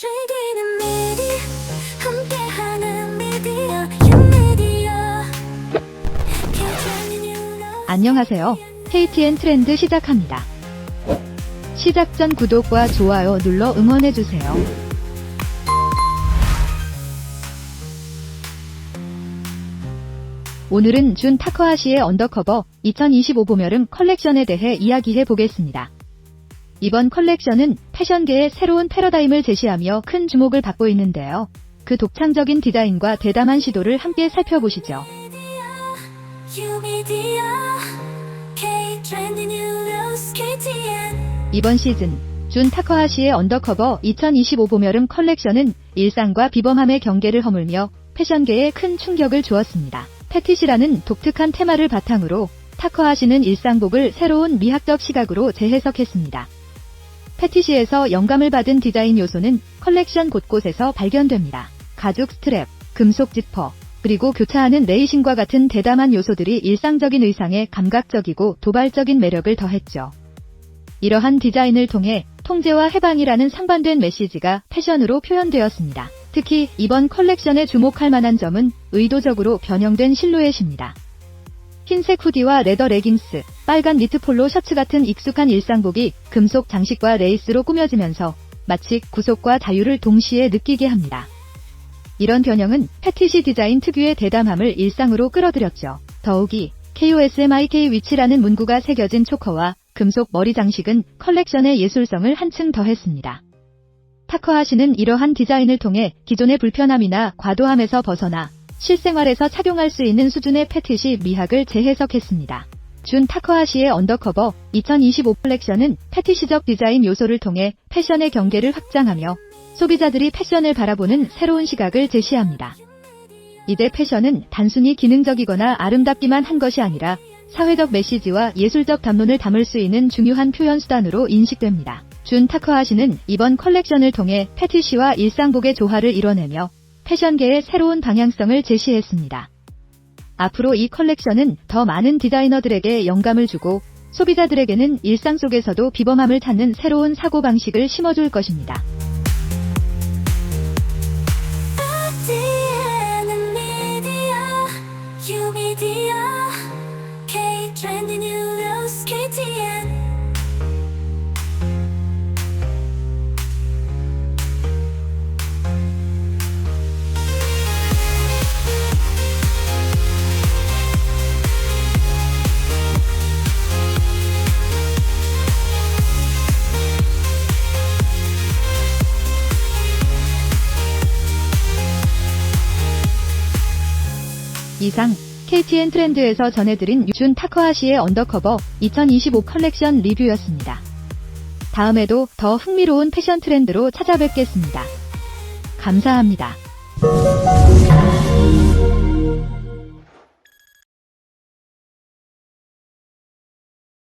즐기는 미디 함께하는 미디어 유미디어 안녕하세요. KTN 트렌드 시작합니다. 시작 전 구독과 좋아요 눌러 응원해주세요. 오늘은 준 타커하시의 언더커버 2025 봄여름 컬렉션에 대해 이야기해 보겠습니다. 이번 컬렉션은 패션계의 새로운 패러다임을 제시하며 큰 주목을 받고 있는데요. 그 독창적인 디자인과 대담한 시도를 함께 살펴보시죠. 이번 시즌 준 타커하 시의 언더커버 2025 봄여름 컬렉션은 일상과 비범함의 경계를 허물며 패션계에 큰 충격을 주었습니다. 패티시라는 독특한 테마를 바탕으로 타커하 시는 일상복을 새로운 미학적 시각으로 재해석했습니다. 패티시에서 영감을 받은 디자인 요소는 컬렉션 곳곳에서 발견됩니다. 가죽 스트랩, 금속 지퍼, 그리고 교차하는 레이싱과 같은 대담한 요소들이 일상적인 의상에 감각적이고 도발적인 매력을 더했죠. 이러한 디자인을 통해 통제와 해방이라는 상반된 메시지가 패션으로 표현되었습니다. 특히 이번 컬렉션에 주목할 만한 점은 의도적으로 변형된 실루엣입니다. 흰색 후디와 레더 레깅스, 빨간 니트 폴로 셔츠 같은 익숙한 일상복이 금속 장식과 레이스로 꾸며지면서 마치 구속과 자유를 동시에 느끼게 합니다. 이런 변형은 패티시 디자인 특유의 대담함을 일상으로 끌어들였죠. 더욱이 KOSMIK 위치라는 문구가 새겨진 초커와 금속 머리 장식은 컬렉션의 예술성을 한층 더했습니다. 타커 하시는 이러한 디자인을 통해 기존의 불편함이나 과도함에서 벗어나 실생활에서 착용할 수 있는 수준의 패티시 미학을 재해석했습니다. 준 타커하시의 언더커버 2025 컬렉션은 패티시적 디자인 요소를 통해 패션의 경계를 확장하며 소비자들이 패션을 바라보는 새로운 시각을 제시합니다. 이제 패션은 단순히 기능적이거나 아름답기만 한 것이 아니라 사회적 메시지와 예술적 담론을 담을 수 있는 중요한 표현 수단으로 인식됩니다. 준 타커하시는 이번 컬렉션을 통해 패티시와 일상복의 조화를 이뤄내며 패션계의 새로운 방향성을 제시했습니다. 앞으로 이 컬렉션은 더 많은 디자이너들에게 영감을 주고 소비자들에게는 일상 속에서도 비범함을 찾는 새로운 사고방식을 심어줄 것입니다. 이상 KTN 트렌드에서 전해드린 준 타커하시의 언더커버 2025 컬렉션 리뷰였습니다. 다음에도 더 흥미로운 패션 트렌드로 찾아뵙겠습니다. 감사합니다.